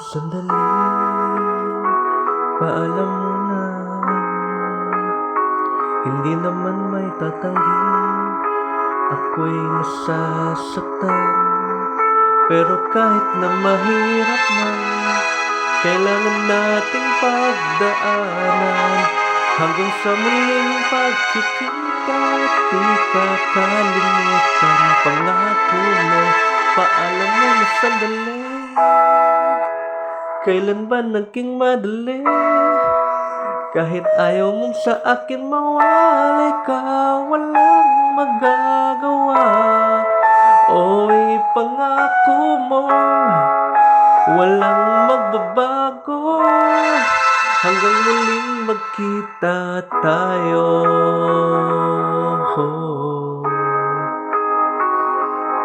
sandali. Paalam mo na Hindi naman may tatanggi. Ako'y nasasaktan. Pero kahit na mahirap na Kailangan nating pagdaanan. Hanggang sa muling pagkikita At di kakalimutan Pangako mo. Paalam mo na sandali Kailan ba naging madali? Kahit ayaw mong sa akin mawalay ka Walang magagawa. Oy, pangako mo Walang magbabago. Hanggang muling magkita tayo.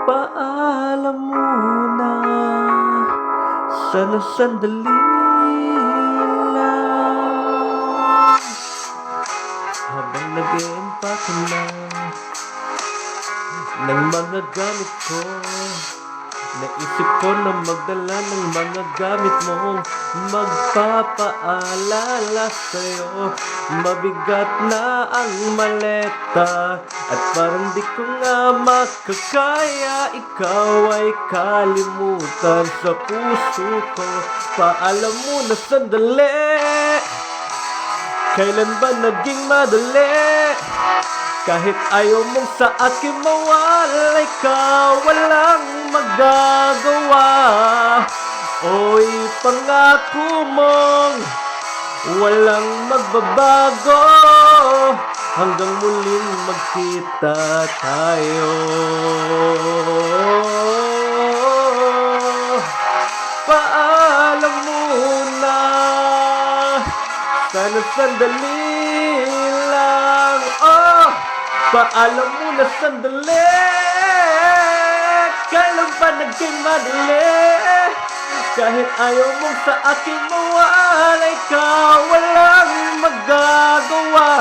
Paalam muna Sana sandali lang. Habang nag-iimpa ka na Ng mga gamit ko Naisip ko na magdala ng mga gamit mo Magpapaalala sa'yo. Mabigat na ang maleta At parang di ko nga makakaya. Ikaw ay kalimutan sa puso ko. Paalam mo na sandali. Kailan ba naging madali? Kahit ayaw mong sa akin mawalay ka Walang magagawa Oy, pangako mong Walang magbabago. Hanggang muling magkita tayo. Paalam muna. Sana sandali lang. Oh, paalam muna sandali Naging madali Kahit ayaw mong sa akin mawalay ka Walang magagawa.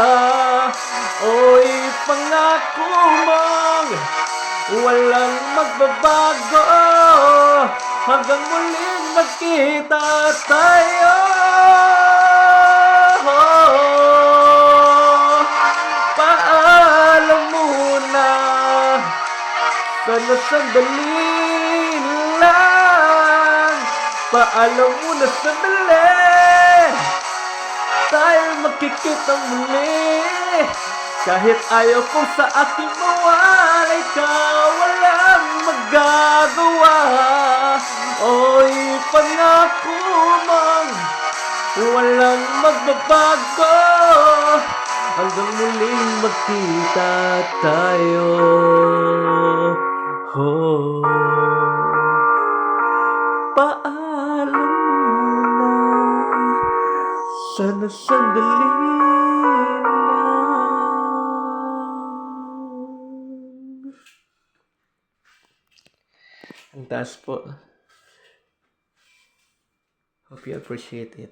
Oy, pangako mong Walang magbabago. Hanggang muling magkita tayo. Paalam muna. Sana sandali Paalam muna sandali Tayo magkikita muli. Kahit ayaw ko sa aking mawalay ka Walang magagawa. Oy, pangako mong Walang magbabago. Hanggang muling magkita tayo Sana sandali Ang taas po. Hope you appreciate it.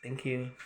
Thank you.